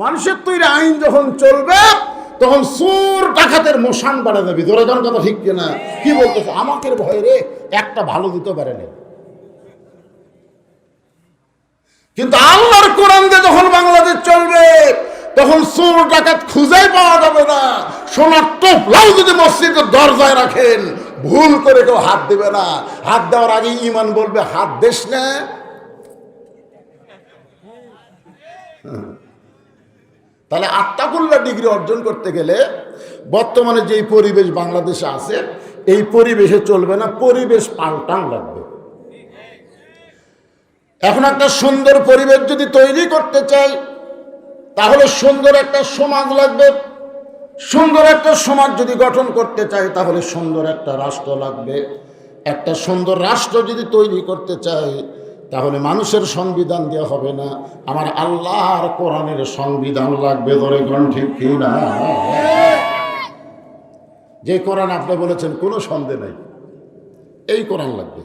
মানুষের তৈরি আইন যখন চলবে, তখন সুর ডাকাতের মশান বাড়া যাবে। ধরে কোন কথা ঠিক কিনা? কি বলতেছে? আমাকে ভয় রে, একটা ভালো দিতে পারে না। কিন্তু আল্লাহর কোরআন দিয়ে যখন বাংলাদেশ চলবে, তখন সুর ডাকাত খুঁজেই পাওয়া যাবে না। সোনার টোপলাও যদি মসজিদের দরজায় রাখেন, ভুল করে কেউ হাত দেবে না। হাত দেওয়ার আগে ইমান বলবে, হাত দেশ না। তাহলে আত্মাকুল্লা ডিগ্রি অর্জন করতে গেলে বর্তমানে যেই পরিবেশ বাংলাদেশে আছে, এই পরিবেশে চলবে না, পরিবেশ পাল্টান লাগবে। এখন একটা সুন্দর পরিবেশ যদি তৈরি করতে চাই, তাহলে সুন্দর একটা সমাজ লাগবে। সুন্দর একটা সমাজ যদি গঠন করতে চাই, তাহলে সুন্দর একটা রাষ্ট্র লাগবে। একটা সুন্দর রাষ্ট্র যদি তৈরি করতে চাই তাহলে মানুষের সংবিধান দেওয়া হবে না। আমার আল্লাহর কোরআনের সংবিধান লাগবে, ধরে ঠিক কি না? যে কোরআন আপনি বলেছেন, কোনো সন্দেহ নাই। এই কোরআন লাগবে।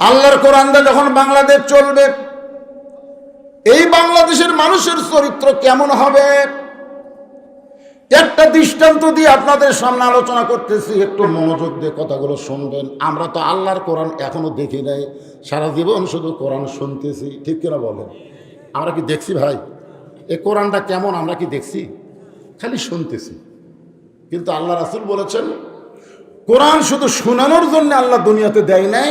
আল্লাহর কোরআন দিয়ে যখন বাংলাদেশ চলবে, এই বাংলাদেশের মানুষের চরিত্র কেমন হবে? একটা দৃষ্টান্ত দিয়ে আপনাদের সামনে আলোচনা করতেছি, একটু মনোযোগ দিয়ে কথাগুলো শুনবেন। আমরা তো আল্লাহর কোরআন এখনও দেখি নাই, সারা জীবন শুধু কোরআন শুনতেছি, ঠিক কিনা বলেন? আমরা কি দেখছি ভাই? এ কোরআনটা কেমন, আমরা কি দেখছি? খালি শুনতেছি। কিন্তু আল্লাহ রাসুল বলেছেন, কোরআন শুধু শোনানোর জন্য আল্লাহ দুনিয়াতে দেয় নাই,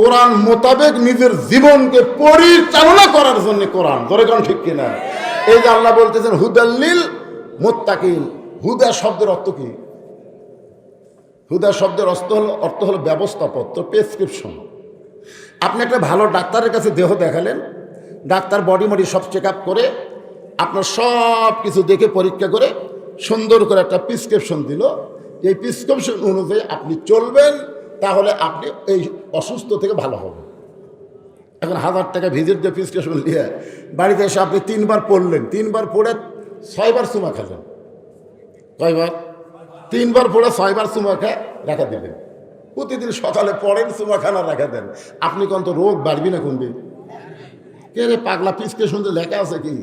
কোরআন মোতাবেক নিজের জীবনকে পরিচালনা করার জন্য কোরআন। ধরে কোন ঠিক কিনা? এই যে আল্লাহ বলতেছেন হুদাল্লিল মোত্তাকিল হুদা শব্দের অর্থ কি? হুদা শব্দের অর্থ হলো অর্থ হলো ব্যবস্থাপত্র প্রেসক্রিপশন আপনি একটা ভালো ডাক্তারের কাছে দেহ দেখালেন, ডাক্তার বডি মডি সব চেক করে আপনার সব কিছু দেখে পরীক্ষা করে সুন্দর করে একটা প্রিসক্রিপশন দিল। এই প্রিসক্রিপশন অনুযায়ী আপনি চলবেন, তাহলে আপনি এই অসুস্থ থেকে ভালো হবেন। এখন হাজার টাকা ভিজিট দিয়ে প্রিসক্রিপশন নিয়ে বাড়িতে এসে আপনি তিনবার পড়লেন, তিনবার পড়ে ছয়বার চুমা খাবেন কয়বার? তিনবার পড়ে ছয়বার চুমা খায় রাখা দিলেন প্রতিদিন সকালে পড়েন চুমা খানা রাখা দেন। আপনি কোন তো রোগ বাড়বি না কমবে কে পাগলা, পিসকে শুনতে লেখা আছে কি?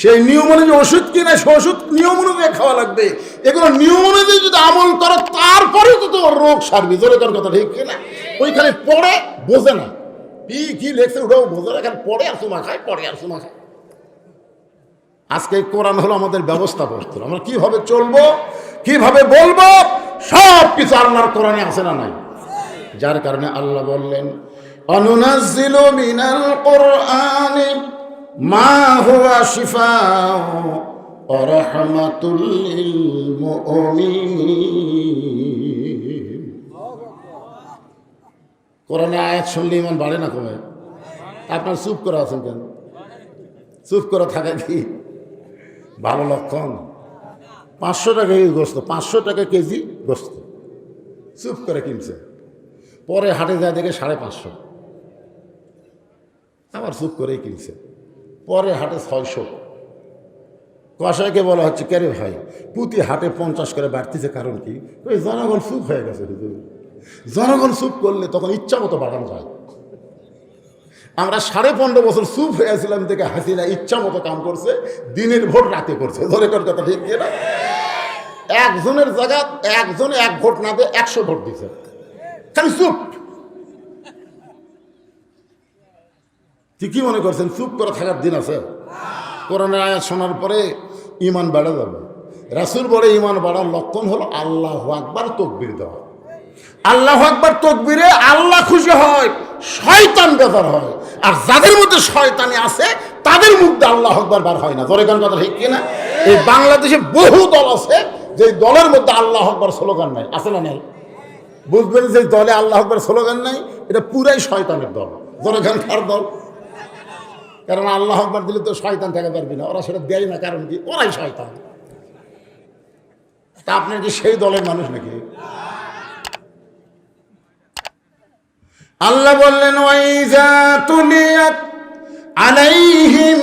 সেই নিয়ম অনুযায়ী ওষুধ কিনা সে ওষুধ নিয়ম অনুযায়ী খাওয়া লাগবে। এগুলো নিয়ম অনুযায়ী যদি আমল করো তারপরে তো তোমার রোগ সারবি। জোরে তোর কথা ঠিক কিনা? ওইখানে পড়ে, বোঝে না। কি কি লেখছে ওটাও বোঝে না। এখানে পড়ে আর চুমা খায়, পড়ে আর চুমা খায়। আজকে কোরআন হলো আমাদের ব্যবস্থাপত্র আমরা কীভাবে চলবো, কীভাবে বলব, সব কিছু আল্লাহর কোরআনে আছে না নাই? যার কারণে আল্লাহ বললেন, অনুনাজ্জিল মিনাল কোরআনি মা হুয়া শিফাউ ওয়া রাহমাতুল লিল মুমিনিন। কোরআনে আয়াত শুনলে ইমান বাড়ে না কমে? আপনার চুপ করে আছেন কেন? চুপ করে থাকা কি? ভালো লক্ষণ পাঁচশো টাকা কেজি গোস্ত, পাঁচশো টাকা কেজি গোস্ত। চুপ করে কিনছে। পরে হাটে যায় দেখে সাড়ে পাঁচশো। আবার চুপ করেই কিনছে। পরে হাটে ছয়শো। কষাইকে বলা হচ্ছে, কেরে ভাই প্রতি হাটে পঞ্চাশ করে বাড়তিছে কারণ কি? ওই জনগণ চুপ হয়ে গেছে জনগণ চুপ করলে তখন ইচ্ছা মতো বাড়ানো যায় আমরা সাড়ে পনেরো বছর চুপ হয়েছিলাম থেকে হাসিনা ইচ্ছা মতো কাম করছে, দিনের ভোট রাতে করছে। ধরে কর কথা ঠিক না একজনের জায়গা একজনে এক ভোট না দিয়ে একশো ভোট দিছে। খালি চুপ। কি মনে করছেন, চুপ করে থাকার দিন আছে। কোরআনের আয়াত শোনার পরে ইমান বেড়ে যাবে। রাসুল বলে ইমান বাড়ার লক্ষণ হলো আল্লাহ আকবার তকবির দেওয়া। আল্লাহ আকবার তকবিরে আল্লাহ খুশি হয়, শয়তান বেজার হয়। আর যাদের মধ্যে শয়তানি আছে, তাদের মধ্যে আল্লাহ আকবার বার হয় না। ধরে কেন কথা ঠিক কিনা? এই বাংলাদেশে বহু দল আছে যে দলের মধ্যে আল্লাহ আকবার স্লোগান নাই। আছে না নাই? বুঝবেন যে দলে আল্লাহ আকবার স্লোগান নাই? এটা পুরাই শয়তানের দল। ধরে কেন কার দল? কারণ আল্লাহ আকবার দিলে তো শয়তান থাকা পারবি না। ওরা সেটা দেয় না, কারণ কি? ওরাই শয়তান। তা আপনার কি সেই দলের মানুষ নাকি? আল্লাহ বললেন, ওয়াইজা তুলিয়াত আলাইহিম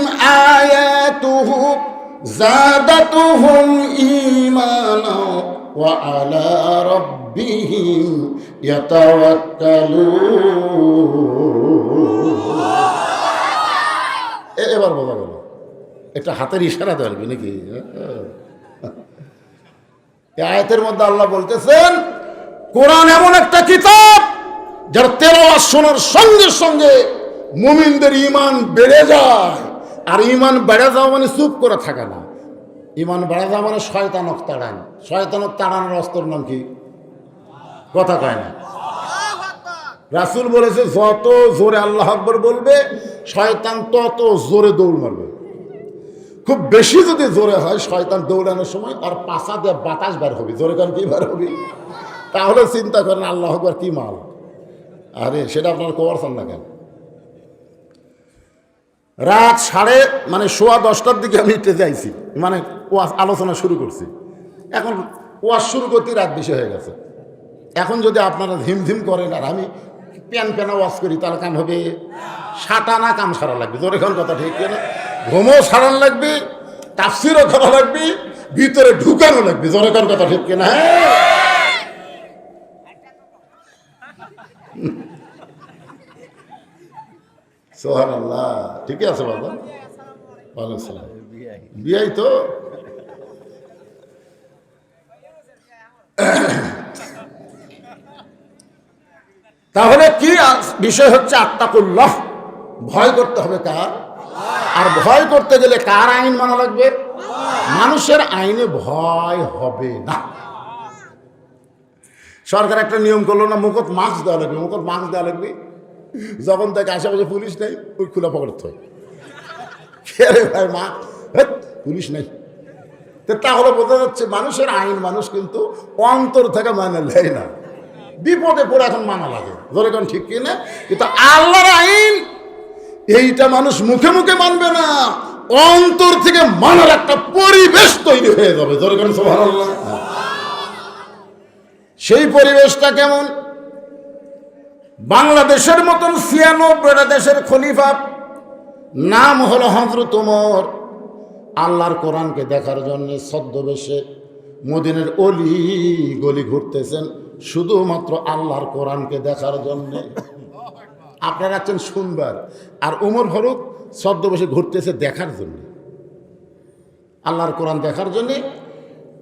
আয়াতুহু জাদাতুহুম ঈমানা ওয়া আলা রাব্বিহিম ইয়াতাওয়াক্কালুন। এবার বোঝা গেল। একটা হাতের ইশারা দেওয়া নাকি? আয়াতের মধ্যে আল্লাহ বলতেছেন, কোরআন এমন একটা কিতাব যার তেলাওয়াত শোনার সঙ্গে সঙ্গে মুমিনদের ইমান বেড়ে যায়। আর ইমান বেড়ে যাওয়া মানে চুপ করে থাকে না। ইমান বেড়ে যাওয়া মানে শয়তানক তাড়ান। শয়তানক তাড়ানোর অস্ত্র নাম কি? কথা কয় না। রাসুল বলেছে, যত জোরে আল্লাহ আকবর বলবে, শয়তান তত জোরে দৌড় মারবে। খুব বেশি যদি জোরে হয়, শয়তান দৌড়ানোর সময় আর পাশা দিয়ে বাতাস বার হবে। জোরে কারণ কি বার হবে? তাহলে চিন্তা করেন আল্লাহ আকবর কি মাল। আরে, সেটা আপনার করছেন না কেন? রাত সাড়ে মানে সোয়া দশটার দিকে আমি ট্রেতে আইছি মানে ওয়াজ, আলোচনা শুরু করছি। এখন ওয়াজ শুরু করতে রাত বেশি হয়ে গেছে। এখন যদি আপনারা ধিমধিম করেন আর আমি প্যান প্যানা ওয়াশ করি, তাহলে কাম হবে সাটানা কাম সারা লাগবে। তোর এখন কথা ঠিক না ঘুমও সারান লাগবে, তাফসিরও করা লাগবে, ভিতরে ঢুকানো লাগবে। জোরে কথা ঠিক কিনা? হ্যাঁ। সোহান আল্লাহ ঠিকই আছে বাবা? সালাম। বিয়াই তো? তাহলে কি বিষয় হচ্ছে আত্মাকুল্লাহ ভয় করতে হবে কার? আর ভয় করতে গেলে কার আইন মানা লাগবে? মানুষের আইনে ভয় হবে না। সরকার একটা নিয়ম করল না, মুখত মাস্ক দেওয়া লাগবে, মুখত মাস্ক দেওয়া লাগবে। যখন তাকে আশেপাশে পুলিশ নেই, ওই খোলা পকড়তে হয় ভাই মা? পুলিশ নেই। তো তাহলে বোঝা যাচ্ছে মানুষের আইন, মানুষ কিন্তু অন্তর থেকে মানে নেয় না। বিপদে পড়ে এখন মানা লাগে। ধরে কোন ঠিক কিনা? কিন্তু আল্লাহর আইন, এইটা মানুষ মুখে মুখে মানবে না। অন্তর থেকে মানার একটা পরিবেশ তৈরি হয়ে যাবে। ধরে কোন সুবহানাল্লাহ? সেই পরিবেশটা কেমন? বাংলাদেশের মতন ছিয়ানব্বইটা দেশের খলিফা নাম হলো হজরত উমর আল্লাহর কোরআনকে দেখার জন্য ছদ্মবেশে মদিনের অলি গলি ঘুরতেছেন, শুধুমাত্র আল্লাহর কোরআনকে দেখার জন্য। আপনারা আছেন শুনবার আর উমর ফারুক ছদ্মবেশে ঘুরতেছে দেখার জন্য। আল্লাহর কোরআন দেখার জন্য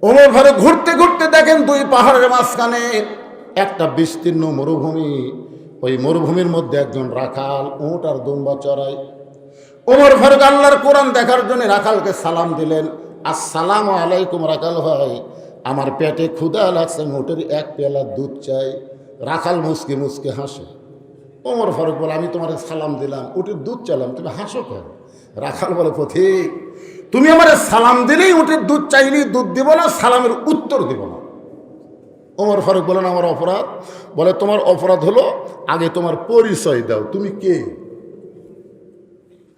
ওমর ফারুক ঘুরতে ঘুরতে দেখেন দুই পাহাড়ের মাঝখানে একটা বিস্তীর্ণ মরুভূমি। ওই মরুভূমির মধ্যে একজন রাখাল উঁট আর দুম্বা চড়ায়। ওমর ফারুক আল্লাহর কোরআন দেখার জন্য রাখালকে সালাম দিলেন, আসসালামু আলাইকুম রাখাল ভাই, আমার পেটে ক্ষুদা লাগছে মোটের এক পেলা দুধ চাই। রাখাল মুসকে মুসকে হাসে। ওমর ফারুক বলে, আমি তোমার সালাম দিলাম, উটের দুধ চালাম তুমি হাসো কেন? রাখাল বলে পথিক তুমি আমার সালাম দিলেই উটের দুধ চাইলেই দুধ দিব না, সালামের উত্তর দিব না। ওমর ফারুক বলেন, আমার অপরাধ। বলে, তোমার অপরাধ হলো আগে তোমার পরিচয় দাও। তুমি কে?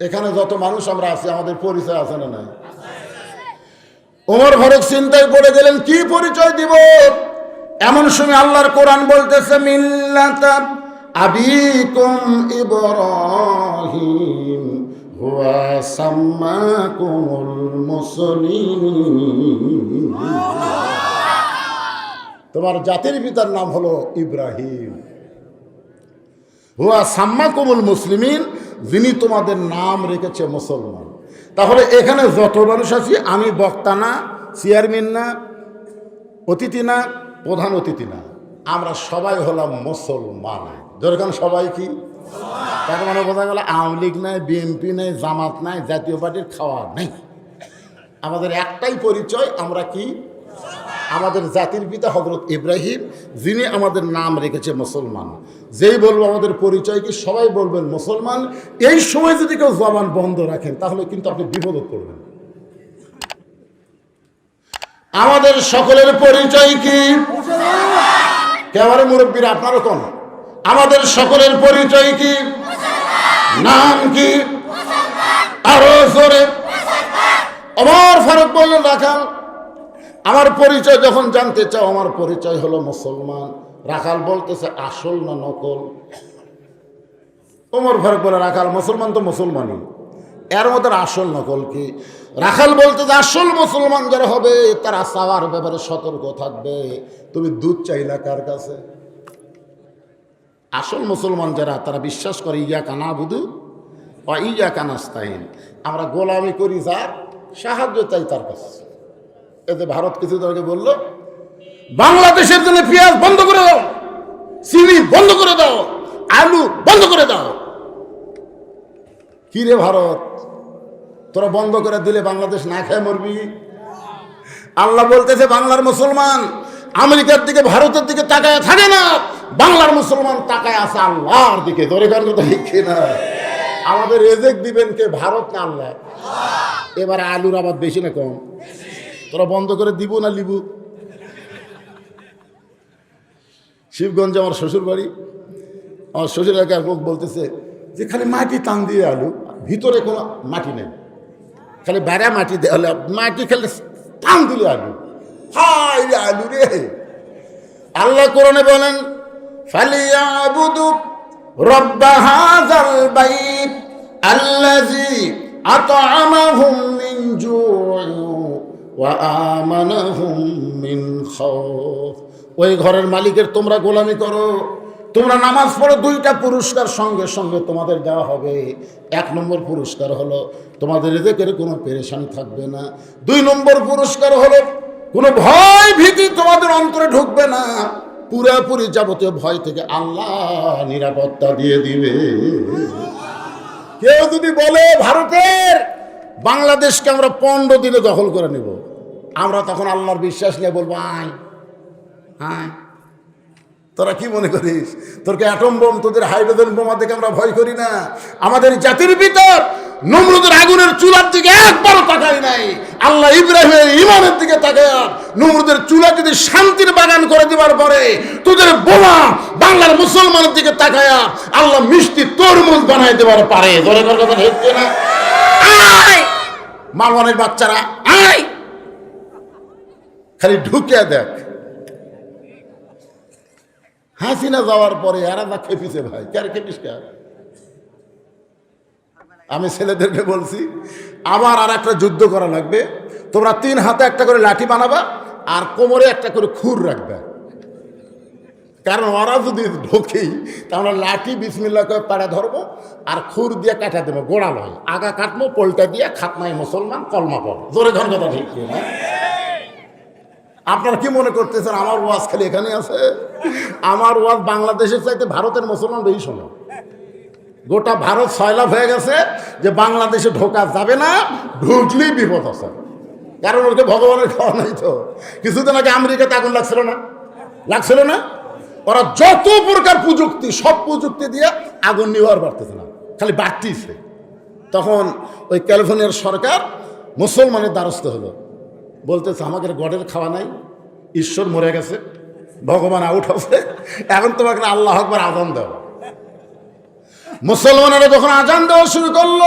এখানে যত মানুষ আমরা আছি, আমাদের পরিচয় আছে না নাই? ওমর ফারুক চিন্তায় পড়ে গেলেন, কি পরিচয় দিব? এমন সময় আল্লাহর কোরআন বলতেছে মিল্লাতা আবিকুম ইব্রাহিম। হুয়া সাম্মাকুমুল মুসলিমিন। তোমার জাতির পিতার নাম হলো ইব্রাহিম। হুয়া সাম্মাকুমুল মুসলিমিন, যিনি তোমাদের নাম রেখেছে মুসলমান। তাহলে এখানে যত মানুষ আছি, আমি বক্তা না, চেয়ারম্যান না, অতিথি না, প্রধান অতিথি না। আমরা সবাই হলাম মুসলমান। যেরকম সবাই কি? তার মানে বোঝা গেল আওয়ামী লীগ নাই, বিএনপি নাই, জামাত নাই, জাতীয় পার্টির খাওয়া নেই। আমাদের একটাই পরিচয়, আমরা কি? আমাদের জাতির পিতা হজরত ইব্রাহিম, যিনি আমাদের নাম রেখেছে মুসলমান। যেই বলব আমাদের পরিচয় কি, সবাই বলবেন মুসলমান। এই সময় যদি কেউ জবান বন্ধ রাখেন, তাহলে কিন্তু আপনি বিপদে করবেন আমাদের সকলের পরিচয় কি? কেবারে মুরব্বীর আপনারও কোন? আমাদের সকলের পরিচয় কি? নাম কি? আরও জোরে। আমার ফারুক বললেন রাখাল আমার পরিচয় যখন জানতে চাও, আমার পরিচয় হলো মুসলমান। রাখাল বলতেছে, আসল না নকল? ওমর ফারুক বলে, রাখাল, মুসলমান তো মুসলমানই। এর মধ্যে আসল নকল কি? রাখাল বলতে যে আসল মুসলমান যারা হবে, তারা চাওয়ার ব্যাপারে সতর্ক থাকবে। তুমি দুধ চাইলা কার কাছে? আসল মুসলমান যারা, তারা বিশ্বাস করে ইয়া কানা বুধু বা ইয়া কানাস্তাইন আমরা গোলামি করি যার সাহায্য চাই তার কাছে। এতে ভারত কিছু তাকে বলল, বাংলাদেশের জন্য পেঁয়াজ বন্ধ করে দাও, চিনি বন্ধ করে দাও, আলু বন্ধ করে দাও। কি রে ভারত, তোরা বন্ধ করে দিলে বাংলাদেশ না খেয়ে মরবি? আল্লাহ বলতেছে, বাংলার মুসলমান আমেরিকার দিকে, ভারতের দিকে তাকায় থাকে না। বাংলার মুসলমান তাকায় আছে আল্লাহর দিকে। ধরে কার কথা লিখে না আমাদের রেজেক দিবেন কে? ভারত না আল্লাহ? এবারে আলুর আবাদ বেশি না কম? তোরা বন্ধ করে দিব না লিবু? শিবগঞ্জে আমার শ্বশুর বাড়ি। আমার শ্বশুর এলাকার লোক বলতেছে যে খালি মাটি টান দিয়ে আলু, ভিতরে কোনো মাটি নেই। খালি বাইরে মাটি দেওয়া মাটি খালি টান দিলে আলু। হাই আলু রে! আল্লাহ কোরআনে বলেন রব্ব হাযাল বাইত আল্লাযী আত'আমাহুম মিন জু'in ওয়া আমানাহুম মিন খাউফ। ওই ঘরের মালিকের তোমরা গোলামি করো। তোমরা নামাজ পড়ো, দুইটা পুরস্কার সঙ্গে সঙ্গে তোমাদের দেওয়া হবে। এক নম্বর পুরস্কার হলো, তোমাদের এদের কোনো পেরেশানি থাকবে না। দুই নম্বর পুরস্কার হলো, কোনো ভয় ভীতি তোমাদের অন্তরে ঢুকবে না। পুরাপুরি যাবতীয় ভয় থেকে আল্লাহ নিরাপত্তা দিয়ে দিবে। কেউ যদি বলে, ভারতের বাংলাদেশকে আমরা পনেরো দিনে দখল করে নেব। আমরা তখন আল্লাহর বিশ্বাস নিয়ে বলব, আয় হ্যাঁ তোরা কি মনে করিস? তোরকে অ্যাটম বোম তোদের হাইড্রোজেন বোমা থেকে আমরা ভয় করি না। আমাদের জাতির ভিতর নমরুদের আগুনের চুলার দিকে একবারও তাকাই নাই। আল্লাহ ইব্রাহিমের ইমানের দিকে তাকায় নমরুদের চুলা যদি শান্তির বাগান করে দেওয়ার পরে তোদের বোমা বাংলার মুসলমানের দিকে তাকায় আল্লাহ মিষ্টি তরমুজ বানাই দেওয়ার পারে। ধরে কথা হচ্ছে না আয়! মালওয়ানের বাচ্চারা, আয়! খালি ঢুকে দেখ। হাসিনা যাওয়ার পরে এরা না খেপিছে ভাই কার খেপিস কার আমি ছেলেদেরকে বলছি, আবার আর একটা যুদ্ধ করা লাগবে। তোমরা তিন হাতে একটা করে লাঠি বানাবা আর কোমরে একটা করে খুর রাখবে। কারণ ওরা যদি ঢোকেই তাহলে লাঠি বিসমিল্লা করে পাড়া ধরবো আর খুর দিয়ে কাটা দেবো, গোড়া নয়। আগা কাটবো, পোলটা দিয়ে খাতনায় মুসলমান কলমা পড় জোরে ধর কথা ঠিক? আপনারা কি মনে করতেছেন, আমার ওয়াজ খালি এখানে আছে? আমার ওয়াজ বাংলাদেশের চাইতে ভারতের মুসলমান বেশি শোনে। গোটা ভারত সয়লাভ হয়ে গেছে যে বাংলাদেশে ঢোকা যাবে না, ঢুকলেই বিপদ আছে। কারণ ওকে ভগবানের খাওয়া নাই তো। কিছুদিন আগে আমেরিকাতে আগুন লাগছিল না? লাগছিল না? ওরা যত প্রকার প্রযুক্তি, সব প্রযুক্তি দিয়ে আগুন নিবার পারতেছে না। খালি বাড়তিছে। তখন ওই ক্যালিফোর্নিয়ার সরকার মুসলমানের দ্বারস্থ হলো। বলতেছে, আমাদের গডের খাওয়া নাই, ঈশ্বর মরে গেছে, ভগবান আউট হবে এখন তোমাকে আল্লাহ আকবার আজান দেওয়া মুসলমানেরা যখন আজান দেওয়া শুরু করল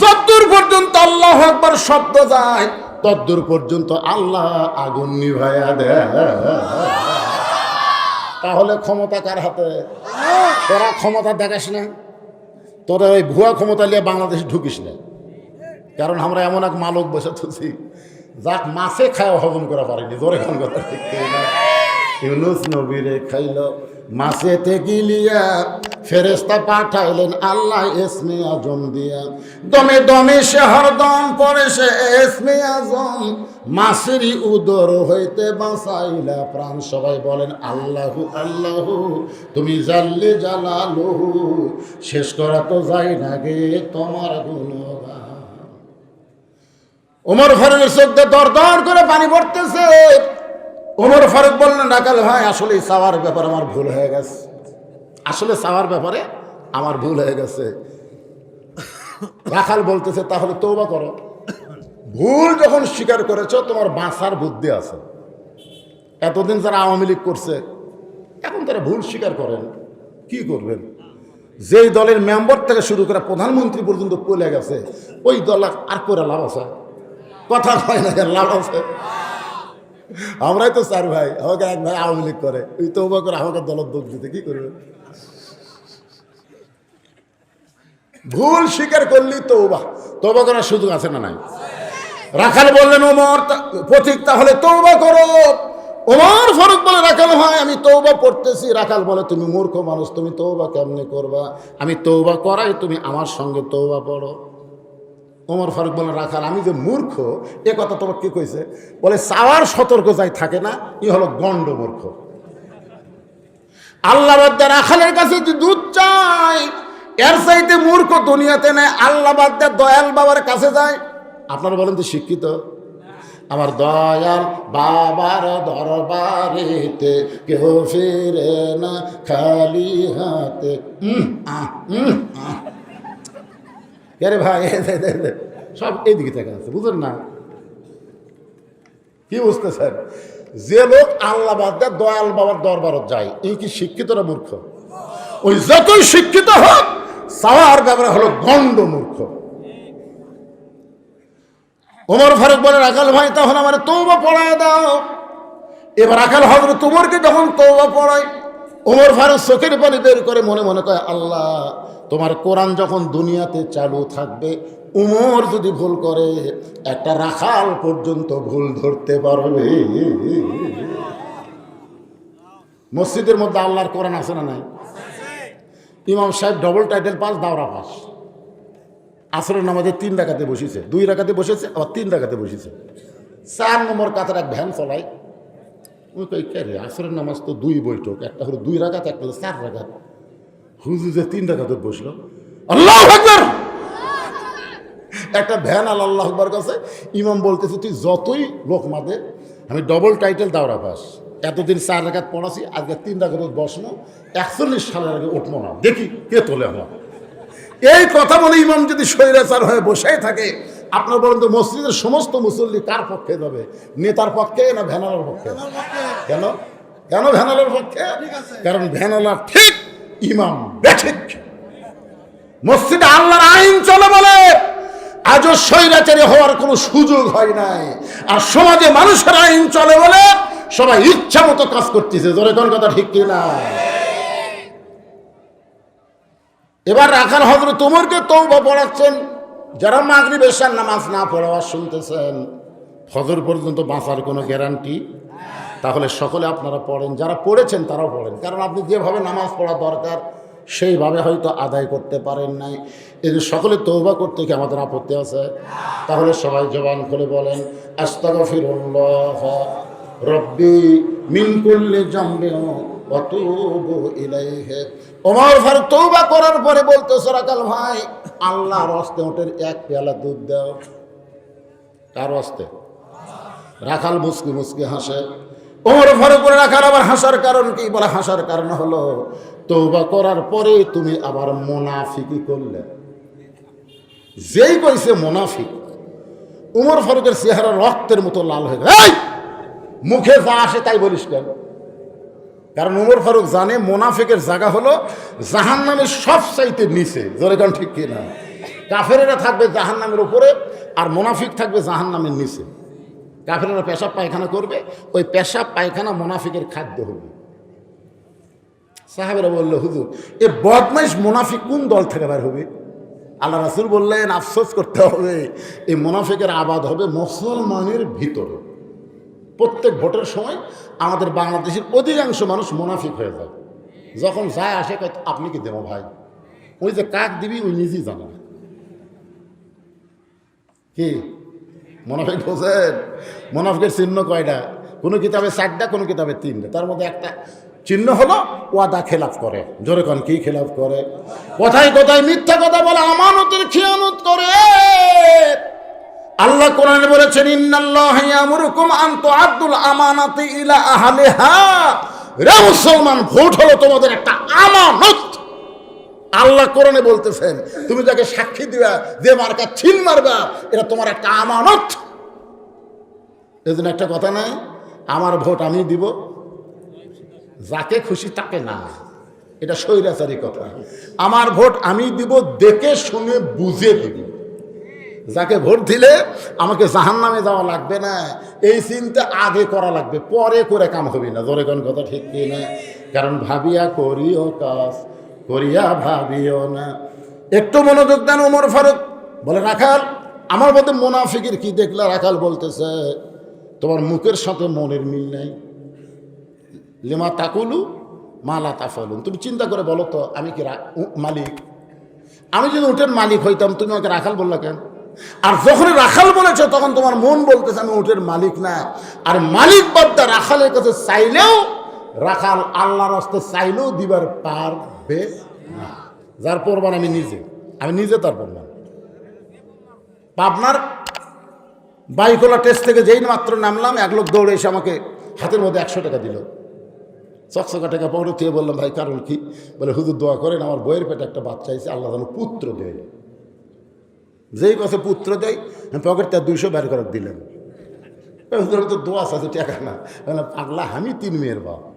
যতদূর পর্যন্ত আল্লাহ আকবার শব্দ যায়, তদ্দূর পর্যন্ত আল্লাহ আগুন নিভাইয়া দেয়। তাহলে ক্ষমতা কার হাতে? তোরা ক্ষমতা দেখাস না। তোরা ওই ভুয়া ক্ষমতা নিয়ে বাংলাদেশে ঢুকিস না। কারণ আমরা এমন এক মালক বসে থাকি যাক মাছে খায় হজম করা পারিনি, জোরে খান কথা ইউনুস নবীরে খাইল। মাছেতে গিলিয়া ফেরেস্তা পাঠাইলেন, আল্লাহ এসমে আজম দিয়া। দমে দমে সে হরদম পরে সে এসমে আজম মাছেরই উদর হইতে বাঁচাইলা প্রাণ। সবাই বলেন, আল্লাহু আল্লাহু, তুমি জানলে জালালহু, শেষ করা তো যাই না গে তোমার গুণগান। ওমর ফারুকের চোখে দর দর করে পানি পড়তেছে। ওমর ফারুক বললেন রাকাল ভাই, আসলে চাওয়ার ব্যাপারে আমার ভুল হয়ে গেছে। আসলে চাওয়ার ব্যাপারে আমার ভুল হয়ে গেছে। রাখাল বলতেছে, তাহলে তৌবা করো। ভুল যখন স্বীকার করেছ, তোমার বাঁচার বুদ্ধি আছে। এতদিন যারা আওয়ামী লীগ করছে, এখন তারা ভুল স্বীকার করেন। কি করবেন? যেই দলের মেম্বার থেকে শুরু করে প্রধানমন্ত্রী পর্যন্ত পলে গেছে, ওই দল আর করে লাভ আছে। কথা হয় না লাভ আছে? আমরাই তো চার ভাই, আমাকে এক ভাই আওয়ামী লীগ করে। ওই তো করে আমাকে দলের দোষ দিতে, কি করবে? ভুল স্বীকার করলি তো তৌবা তৌবা করার সুযোগ আছে না নাই? রাখাল বললেন, ওমর পথিক, তাহলে তৌবা করো। ওমর ফারুক বলে, রাখাল হয় আমি তৌবা পড়তেছি। রাখাল বলে, তুমি মূর্খ মানুষ, তুমি তৌবা কেমনে করবা? আমি তৌবা করাই, তুমি আমার সঙ্গে তৌবা পড়ো। ওমর ফারুক বলে রাখাল আমি যে মূর্খ এ কথা তোমার কি কইছে? বলে চাওয়ার সতর্ক যাই থাকে না ই হলো গণ্ড মূর্খ। আল্লাহ রাখালের কাছে যে দুধ চাই এর চাইতে মূর্খ দুনিয়াতে নেয় আল্লাহ দয়াল বাবার কাছে যায়। আপনারা বলেন তো শিক্ষিত? আমার দয়াল বাবার দরবারেতে কেউ ফিরে না খালি হাতে আহ, আহ। আরে ভাই। সব এইদিকে থেকে আছে, বুঝলেন না? কি যে লোক আল্লাহ দয়াল বাবার দরবারত যায়, এই কি শিক্ষিত না মূর্খ? ওই যতই শিক্ষিত হোক সাওয়ার ব্যাপারে হলো গণ্ড মূর্খ। ওমর ফারুক বলে রাখাল ভাই, তখন আমার তৌবা পড়ায় দাও। এবার রাখাল হজরত উমরকে যখন তৌবা পড়ায়, ওমর ফারুক চোখের পানি বের করে মনে মনে কয়, আল্লাহ তোমার কোরআন যখন দুনিয়াতে চালু থাকবে, উমর যদি ভুল করে, একটা রাখাল পর্যন্ত ভুল ধরতে পারবে। মসজিদের মধ্যে আল্লাহর কোরআন আছে না নাই? ইমাম সাহেব ডবল টাইটেল পাস, দাওরা পাস। আসরের নামাজে তিন রাখাতে বসেছে, দুই রাখাতে বসেছে, আবার তিন রাখাতে বসেছে। চার নম্বর কাতার এক ভ্যান চলায়। আসরের নামাজ তো দুই বৈঠক, একটা হলো দুই রাখাত একটা হলো চার রাখাত হুজু যে তিন রাখাতে বসল আল্লাহ আকবার! একটা ভ্যান আল আল্লাহ আকবার কাছে ইমাম বলতেছে তুই যতই লোক মাদে আমি ডবল টাইটেল দাওরা পাস। এতদিন চার রাখাত পড়াছি আজকে তিন রাখাত বসবো একচল্লিশ সালের আগে উঠবো না। দেখি কে তোলে আমার। এই কথা বলে ইমাম যদি স্বৈরাচার হয়ে বসে থাকে আপনার বলেন তো মসজিদের সমস্ত মুসল্লি কার পক্ষে যাবে? নেতার পক্ষে না ভ্যানালার পক্ষে? কেন? কেন ভ্যানালার পক্ষে? কারণ ভ্যানালা ঠিক ইমাম, বেঠিক। মসজিদে আল্লাহর আইন চলে বলে, আজও স্বৈরাচারী হওয়ার কোনো সুযোগ হয় নাই। আর সমাজে মানুষের আইন চলে বলে, সবাই ইচ্ছা মতো কাজ করতেছে। জোরে কোন কথা ঠিক কিনা? এবার রাখাল হজরত উমরকে তৌবা পড়াচ্ছেন। যারা মাগরি বেশার নামাজ না পড়াবার শুনতেছেন, ফজর পর্যন্ত বাঁচার কোনো গ্যারান্টি তাহলে সকলে আপনারা পড়েন, যারা পড়েছেন তারাও পড়েন। কারণ আপনি যেভাবে নামাজ পড়া দরকার, সেইভাবে হয়তো আদায় করতে পারেন নাই। এই সকলে তৌবা করতে কি আমাদের আপত্তি আছে, তাহলে সবাই জবান খুলে বলেন, আস্তাগফিরুল্লাহ, রব্বি মিন কুল্লি জামবিন ওয়া তুবু ইলাইহি। ওমর ফারুক তৌবা করার পরে বলতে সরাকাল ভাই, আল্লাহর হস্তে ওটের এক পেয়ালা দুধ দাও। কার হস্তে? রাখাল মুসকি মুসকি হাসে। ওমর বলে রাখাল আবার হাসার কারণ কি? বলে, হাসার কারণ হলো তৌবা করার পরে তুমি আবার মোনাফিকি করলে। যেই কইছে মোনাফিক উমর ফারুকের চেহারা রক্তের মতো লাল হয়ে গেল। মুখে যা আসে তাই বলিস কেন? কারণ উমর ফারুক জানে মোনাফিকের জায়গা হলো জাহান নামের সব চাইতে নিচে। জোরে কারণ ঠিক কিনা? কাফেরেরা থাকবে জাহান নামের উপরে আর মোনাফিক থাকবে জাহান নামের নিচে। কাফেরেরা পেশাব পায়খানা করবে, ওই পেশাব পায়খানা মোনাফিকের খাদ্য হবে। সাহাবেরা বলল, হুজুর, এ বদমাইশ মোনাফিক কোন দল থেকে বের হবে? আল্লাহ রাসুল বললেন, আফসোস করতে হবে এই মোনাফিকের আবাদ হবে মুসলমানের ভিতরে। প্রত্যেক ভোটের সময় আমাদের বাংলাদেশের অধিকাংশ মানুষ মোনাফিক হয়ে যায়। যখন যায় আসে আপনি কি দেবো ভাই? ওই যে কাক দিবি, ওই নিজেই জানে কি? মোনাফিক বোঝেন মোনাফিকের চিহ্ন কয়টা? কোনো কিতাবে চারটা, কোনো কিতাবে তিনটা। তার মধ্যে একটা চিহ্ন হলো ওয়াদা খেলাফ করে। জোরে কন, কি খেলাফ করে? কথায় কথায় মিথ্যা কথা বলে আমানতের খেয়ানত করে। আল্লাহ কোরআনে বলেছেন, ইন্নাল্লাহ ইয়ামুরুকুম আন তুআদ্দুল আমানাতি ইলা আহলিহা। রে মুসলমান, ভোট হলো তোমাদের একটা আমানত। আল্লাহ কোরআনে বলতেছেন, তুমি যাকে সাক্ষী দিবা, যে মার্কা ছিল মারবা, এটা তোমার একটা আমানত। এজন্য একটা কথা নাই, আমার ভোট আমি দিব, যাকে খুশি তাকে না। এটা স্বৈরাচারী কথা। আমার ভোট আমি দিব, দেখে শুনে বুঝে দিব যাকে ভোট দিলে আমাকে জাহান নামে যাওয়া লাগবে না, এই চিন্তা আগে করা লাগবে, পরে করে কাম হবে না। জোরে কোন কথা ঠিক কি না? কারণ ভাবিয়া করিও কাজ করিয়া ভাবিও না। একটু মনোযোগ দেন ওমর ফারুক। বলে, রাখাল, আমার মধ্যে মোনাফিকের কি দেখলে? রাখাল বলতেছে, তোমার মুখের সাথে মনের মিল নেই। লিমা তাকুলু মালা তাফালুন। তুমি চিন্তা করে বলো তো, আমি কি মালিক? আমি যদি উঠের মালিক হইতাম, তুমি আমাকে রাখাল বললা কেন? আর যখন রাখাল বলেছ, তখন তোমার মন বলতেছে, আমি উঠের মালিক না। আর মালিক বাদ্দা রাখালের কাছে চাইলেও রাখাল আল্লাহর হস্তে চাইলেও দিবার পারবে না। যার প্রমাণ আমি নিজে। আমি নিজে তার প্রমাণ। পাবনার বাইকোলা টেস্ট থেকে যেই মাত্র নামলাম, এক লোক দৌড়ে এসে আমাকে হাতের মধ্যে একশো টাকা দিল। চকচকা টাকা পকেটে থেকে বললাম, ভাই, কারণ কি? বলে, হুজুর, দোয়া করেন, আমার বইয়ের পেটে একটা বাচ্চা হয়েছে আল্লাহ যেন পুত্র দেয়। যেই কথা পুত্র দেয়, আমি পকেট তার দুইশো বের করে দিলেন। হুজুর তো দোয়া আছে টাকা না। পাগলা, আমি তিন মেয়ের বাপ।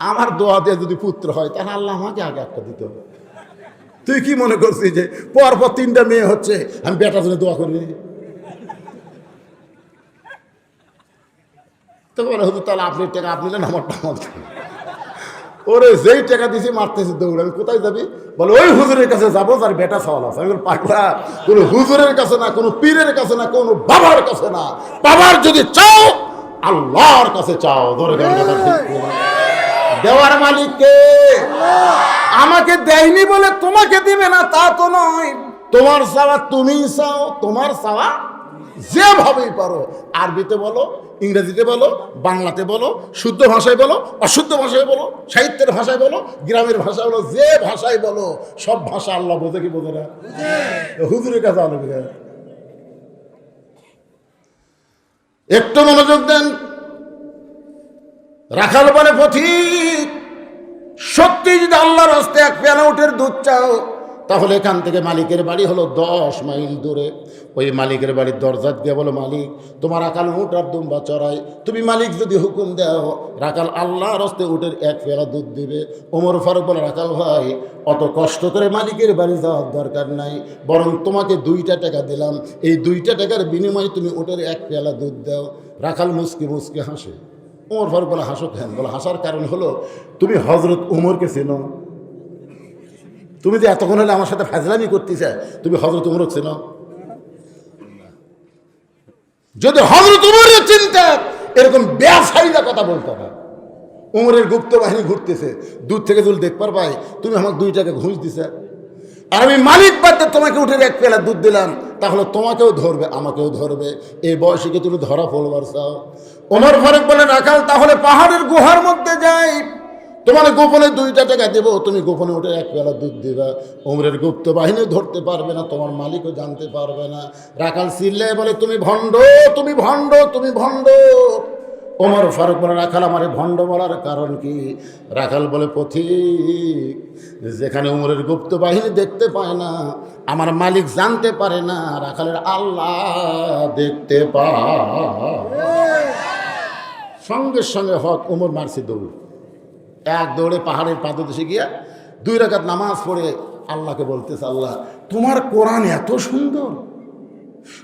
আমার দোয়া দিয়ে যদি পুত্র হয়, তাহলে আল্লাহ আমাকে আগে একটা দিত তুই কি মনে করছিস যে পর পর তিনটা মেয়ে হচ্ছে, আমি বেটার জন্য দোয়া করি? তো হুজুর, তাহলে আপনি টাকা আপনি আমারটা আমার দেন। ওরে, যেই টাকা দিছি, মারতেছে দৌড়। আমি কোথায় যাবি? বলে, ওই হুজুরের কাছে যাব, যার বেটা সওয়াল আছে। আমি পাগলা, কোনো হুজুরের কাছে না, কোনো পীরের কাছে না, কোনো বাবার কাছে না। বাবার যদি চাও, আল্লাহর কাছে চাও। ধরে কথা ঠিক দেওয়ার মালিককে। আমাকে দেয়নি বলে তোমাকে দিবে না তা তো নয়। তোমার চাওয়া তুমি চাও তোমার চাওয়া যেভাবেই পারো। আরবিতে বলো ইংরেজিতে বলো বাংলাতে বলো শুদ্ধ ভাষায় বলো অশুদ্ধ ভাষায় বলো সাহিত্যের ভাষায় বলো গ্রামের ভাষায় বলো যে ভাষায় বলো সব ভাষা আল্লাহ বোঝে কি বোঝে না? হুজুরের কাছে আলো একটু মনোযোগ দেন। রাখাল বলে, পথিক, সত্যি যদি আল্লাহর হস্তে এক পেয়ালা উঠের দুধ চাও, তাহলে এখান থেকে মালিকের বাড়ি হলো দশ মাইল দূরে। ওই মালিকের বাড়ির দরজাত গিয়ে বলো, মালিক, তোমার আকাল উঠ আর দুম্বা চড়াই। তুমি মালিক যদি হুকুম দাও রাকাল আল্লাহর হস্তে উঠের এক পেয়ালা দুধ দিবে। ওমর ফারুক বলে রাকাল ভাই, অত কষ্ট করে মালিকের বাড়ি যাওয়ার দরকার নাই। বরং তোমাকে দুইটা টাকা দিলাম। এই দুইটা টাকার বিনিময়ে তুমি উঠের এক পেয়ালা দুধ দাও। রাখাল মুসকি মুসকি হাসে। ওমর ফারুক বলে হাসো কেন? বলে, হাসার কারণ হলো, তুমি হজরত উমরকে চেনো। তুমি যে এতক্ষণ হলে আমার সাথে ফাজলামি করতেছে, তুমি হজরত উমরক চেনো। যদি হজরত উমরের চিন্তা এরকম ব্যবসায়ীরা কথা বলতে না উমরের গুপ্ত বাহিনী ঘুরতেছে, দূর থেকে যদি দেখবার পাই তুমি আমাকে দুই টাকা ঘুষ দিছে। আর আমি মালিক বাদে তোমাকে উঠে এক পেলা দুধ দিলাম, তাহলে তোমাকেও ধরবে, আমাকেও ধরবে। এই বয়সে কি তুমি ধরা ফলবার চাও? ওমর ফারুক বলে রাখাল তাহলে পাহাড়ের গুহার মধ্যে যাই। তোমার গোপনে দুইটা টাকা দেবো, তুমি গোপনে উঠে এক পেলা দুধ দিবা। ওমরের গুপ্ত বাহিনী ধরতে পারবে না, তোমার মালিকও জানতে পারবে না। রাখাল সিল্লে বলে, তুমি ভণ্ড তুমি ভণ্ড তুমি ভণ্ড। ওমর ফারুক বলে রাখাল আমার ভণ্ড বলার কারণ কি? রাখাল বলে, পথিক যেখানে উমরের গুপ্ত বাহিনী দেখতে পায় না, আমার মালিক জানতে পারে না, রাখালের আল্লাহ দেখতে সঙ্গে সঙ্গে হক উমর মারছে দৌড়। এক দৌড়ে পাহাড়ের পাদদেশে গিয়া দুই রাকাত নামাজ পড়ে আল্লাহকে বলতেছে, আল্লাহ, তোমার কোরআন এত সুন্দর।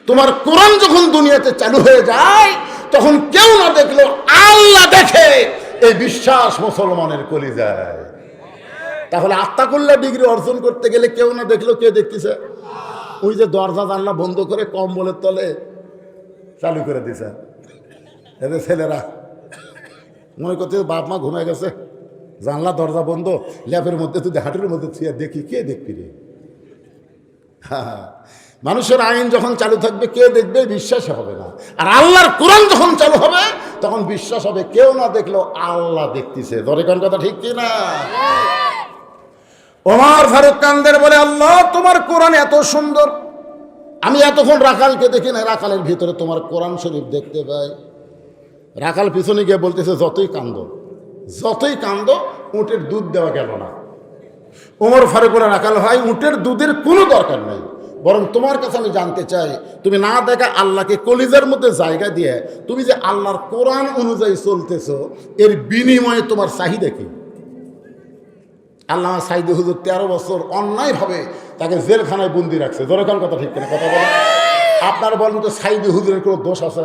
তোমার কোরআন যখন দুনিয়াতে চালু হয়ে যায়, তখন কেউ না দেখল আল্লাহ দেখে, এই বিশ্বাস মুসলমানের কলি যায় তাহলে আত্মাকুল্লা ডিগ্রি অর্জন করতে গেলে কেউ না দেখল, কে দেখতেছে? ওই যে দরজা জানলা বন্ধ করে কম্বলের তলে চালু করে দিছে। এদের ছেলেরা। মনে করতে বাপ মা ঘুমে গেছে। জানলা, দরজা বন্ধ, ল্যাপের মধ্যে তুই হাটের মধ্যে থুয়ে দেখি, কে দেখবি রে? মানুষের আইন যখন চালু থাকবে, কে দেখবে? বিশ্বাস হবে না। আর আল্লাহর কোরআন যখন চালু হবে, তখন বিশ্বাস হবে, কেউ না দেখলেও আল্লাহ দেখতেছে। ধরে কোন কথা ঠিক কি না ওমর ফারুক কান্দের বলে, আল্লাহ, তোমার কোরআন এত সুন্দর। আমি এতক্ষণ রাখালকে দেখি না রাখালের ভিতরে তোমার কোরআন শরীফ দেখতে পাই। রাখাল পিছনে গিয়ে বলতেছে, যতই কান্দ যতই কান্দ, উটের দুধ দেওয়া গেল না। ওমর ফারুকুল্লাহ রাখাল ভাই, উটের দুধের কোনো দরকার নেই। বরং তোমার কাছে আমি জানতে চাই, তুমি না দেখা আল্লাহকে কলিজার মধ্যে জায়গা দিয়ে, তুমি যে আল্লাহর কোরআন অনুযায়ী চলতেছো, এর বিনিময়ে তোমার চাহিদা কি? আল্লাহ সাইদি হুজুর তেরো বছর অন্যায়ভাবে তাকে জেলখানায় বন্দি রাখছে। দরকার কথা ঠিক কিনা? কথা বলেন। আপনার বলেন তো সাইদি হুজুরের কোনো দোষ আছে?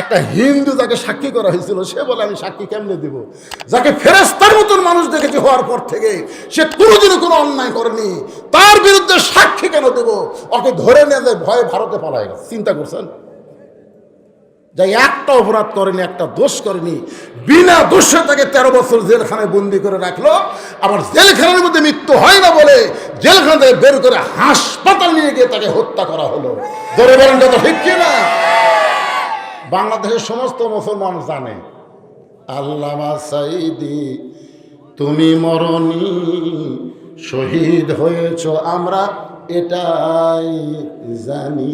একটা হিন্দু যাকে সাক্ষী করা হয়েছিল, সে বলে, আমি সাক্ষী কেমনে দিব? যাকে ফেরেস্তার মতন মানুষ দেখেছি হওয়ার পর থেকে, সে কোনোদিনও কোনো অন্যায় করেনি। তার বিরুদ্ধে সাক্ষী কেন দেব? ওকে ধরে নিয়ে ভয়ে ভারতে পালায় চিন্তা করছেন? যা একটা অপরাধ করেনি, একটা দোষ করেনি, বিনা দোষে তাকে তেরো বছর জেলখানায় বন্দি করে রাখল। আবার জেলখানার মধ্যে মৃত্যু হয় না বলে জেলখানা থেকে বের করে হাসপাতাল নিয়ে গিয়ে তাকে হত্যা করা হলো। ধরে বলেন যত ঠিক না বাংলাদেশের সমস্ত মুসলমান জানে, আল্লামা সাইদি তুমি মরণি শহীদ হয়েছ, আমরা এটাই জানি।